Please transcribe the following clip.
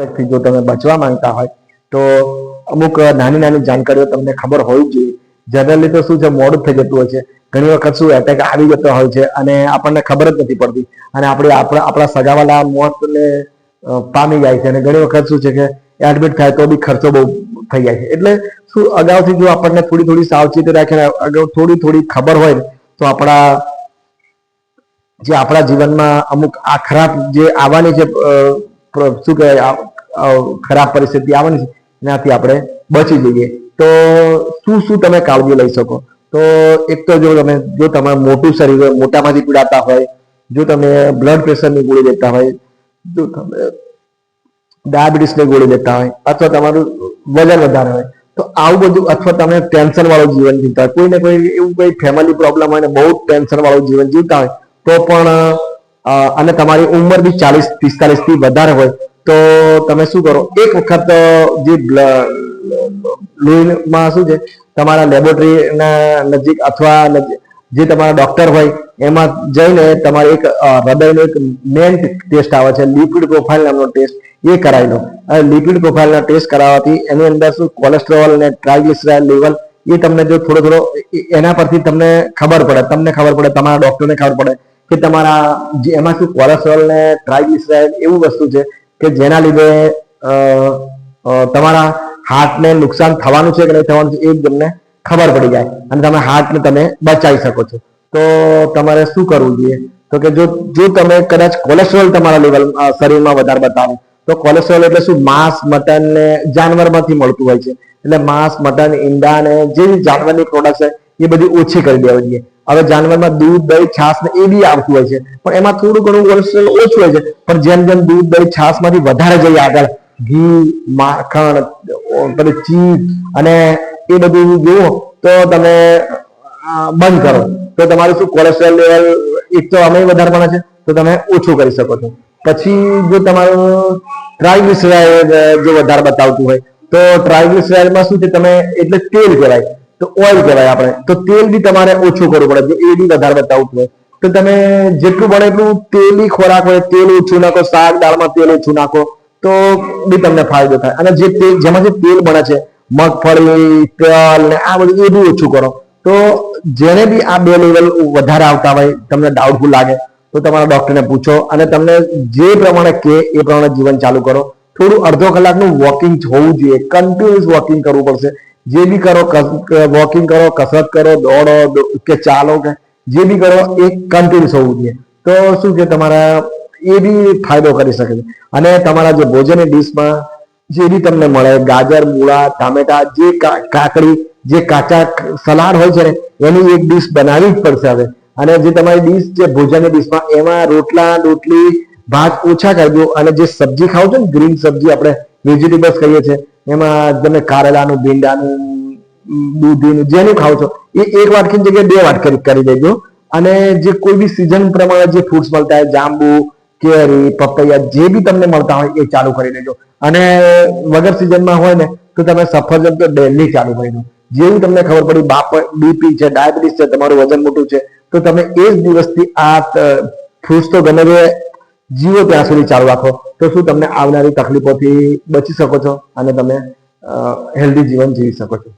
એટેકથી જો તમે બચવા માંગતા હોય તો અમુક નાની નાની જાણકારીઓ તમને ખબર હોવી જોઈએ. જનરલી તો શું છે, મોડું થઈ જતું હોય છે. ઘણી વખત શું એટેક આવી જતો હોય છે અને આપણને ખબર જ નથી પડતી. અને આપણે આપણા આપણા સગાવાલા મોતને પામી જાય છે અને ઘણી વખત શું છે કે એડમિટ થાય તો બી ખર્ચો બહુ થઈ જાય છે. એટલે શું અગાઉથી જો આપણને થોડી થોડી સાવચેતી રાખીને, અગાઉ થોડી થોડી ખબર હોય તો આપણા જે આપણા જીવનમાં અમુક આ ખરાબ જે આવવાની છે શું કહેવાય ખરાબ પરિસ્થિતિ આવવાની છે, એનાથી આપણે બચી જઈએ. તો શું શું તમે કાળજી લઈ શકો? તો એક તો જો તમે, જો તમારે મોટું શરીર હોય, મોટામાંથી પીડાતા હોય, જો તમે બ્લડ પ્રેશરની ગોળી લેતા હોય, જો તમે ડાયાબિટીસની ગોળી લેતા હોય, અથવા તમારું વજન વધારે હોય, તો આવું બધું અથવા તમે ટેન્શન વાળું જીવન જીવતા હોય. કોઈને કોઈ એવું કોઈ ફેમિલી પ્રોબ્લેમ હોય ને બહુ ટેન્શન વાળું જીવન જીવતા હોય, તો પણ અને તમારી ઉંમર બી ચાલીસ પિસ્તાલીસથી વધારે હોય તો તમે શું કરો? એક વખત જે લોહીમાં શું છે, તમારા લેબોરેટરીના નજીક અથવા જે તમારા ડોક્ટર હોય, એમાં જઈને તમારે એક હૃદયનો એક મેન ટેસ્ટ આવે છે લિક્વિડ પ્રોફાઇલ નામનો ટેસ્ટ, એ કરાવી લો. અને લિક્વિડ પ્રોફાઇલના ટેસ્ટ કરાવવાથી એની અંદર શું, કોલેસ્ટ્રોલ અને ટ્રાઇગ્લિસરાઇડ લેવલ, એ તમને જો થોડો થોડો એના પરથી તમને ખબર પડે, તમને ખબર પડે, તમારા ડોક્ટરને ખબર પડે કે તમારા જે, એમાં શું કોલેસ્ટ્રોલ ને ટ્રાઇગ્લિસરાઇડ એવું વસ્તુ છે કે જેના લીધે તમારા હાર્ટને નુકસાન થવાનું છે કે નહીં થવાનું છે એ તમને ખબર પડી જાય અને તમે હાર્ટને તમે બચાવી શકો છો. તો તમારે શું કરવું જોઈએ? તો કે જો જો તમે કદાચ કોલેસ્ટ્રોલ તમારા લેવલ શરીરમાં વધારે બતાવો, તો કોલેસ્ટ્રોલ એટલે શું? માંસ મટન ને જાનવરમાંથી મળતું હોય છે. એટલે માંસ, મટન, ઈંડા ને જે જાનવરની પ્રોડક્ટ છે એ બધી ઓછી કરી દેવી જોઈએ. હવે જાનવરમાં દૂધ, દહીં છાસ ને એ બી આવતું હોય છે. પણ એમાં થોડું ઘણું કોલેસ્ટ્રોલ ઓછું હોય છે. પણ જેમ જેમ દૂધ, દહીં છાસમાંથી વધારે જઈએ આગળ, ઘી, માખણ પછી ચીઝ અને એ બધું જુઓ તો તમે બંધ કરો. તો તમારું શું કોલેસ્ટ્રોલ લેવલ એક તો અમે વધારે પણ છે. તો તમે ઓછું કરી શકો છો. પછી જો તમારું ટ્રાઇગ્લિસરાઇડ જો વધારે બતાવતું હોય, તો ટ્રાઇગ્લિસરાઇડમાં શું છે? તમે એટલે તેલ કહેવાય. તો ઓઇલ કહેવાય આપણે. તો તેલ બી તમારે ઓછું કરવું પડે. એ બી વધારે બતાવવું પડે તો તમે જેટલું બને એટલું તેલી ખોરાક હોય, તેલ ઓછું નાખો, શાક દાળમાં તેલ ઓછું નાખો, તો બી તમને ફાયદો થાય. અને જે તેલ, જેમાં જે તેલ બને છે, મગફળી, તલ ને આ બધું એ બી ઓછું કરો. તો જેને બી આ બે લેવલ વધારે આવતા હોય, તમને ડાઉટફુલ લાગે, તો તમારા ડોક્ટરને પૂછો અને તમને જે પ્રમાણે કે એ પ્રમાણે જીવન ચાલુ કરો. થોડું અડધો કલાકનું વોકિંગ હોવું જોઈએ. કન્ટિન્યુઅસ વોકિંગ કરવું પડશે. જે બી કરો વોકિંગ કરો, કસરત કરો, દોડો કે ચાલો કે જે બી કરો, એ કન્ટિન્યુઅસ હોવું જોઈએ. તો શું કે તમારા, એ બી ફાયદો કરી શકે છે. અને તમારા જે ભોજનની ડીશમાં જે બી તમને મળે, ગાજર, મૂળા, ટામેટા, જે કાકડી, જે કાચા સલાડ હોય છે ને, એની એક ડીશ બનાવવી જ પડશે હવે. અને જે તમારી ડીશ છે ભોજનની ડીશમાં, એમાં રોટલા, રોટલી, ભાત ઓછા કરજો અને જે સબ્જી ખાવ છો ને, ગ્રીન સબ્જી આપણે વેજીટેબલ્સ કહીએ છીએ એમાં તમે કારેલાનું, ભીંડાનું, દૂધીનું જેનું ખાવ છો, એ એક વાટકી જગ્યાએ બે વાટકી કરી દેજો. અને જે કોઈ બી સિઝન પ્રમાણે જે ફ્રૂટ્સ મળતા હોય, જાંબુ, કેરી, પપૈયા, જે બી તમને મળતા હોય, એ ચાલુ કરી દેજો. અને વગર સિઝનમાં હોય ને, તો તમે સફરજન તો ડેલી ચાલુ કરી દો. જેવું તમને ખબર પડી, બાપ, બીપી છે, ડાયાબિટીસ છે, તમારું વજન મોટું છે, તો તમે એ જ દિવસથી આ ફ્રૂટ્સ તો ગમે તે જીવો ત્યાં સુધી ચાલુ રાખો. તો શું તમને આવનારી તકલીફોથી બચી શકો છો અને તમે હેલ્ધી જીવન જીવી શકો છો?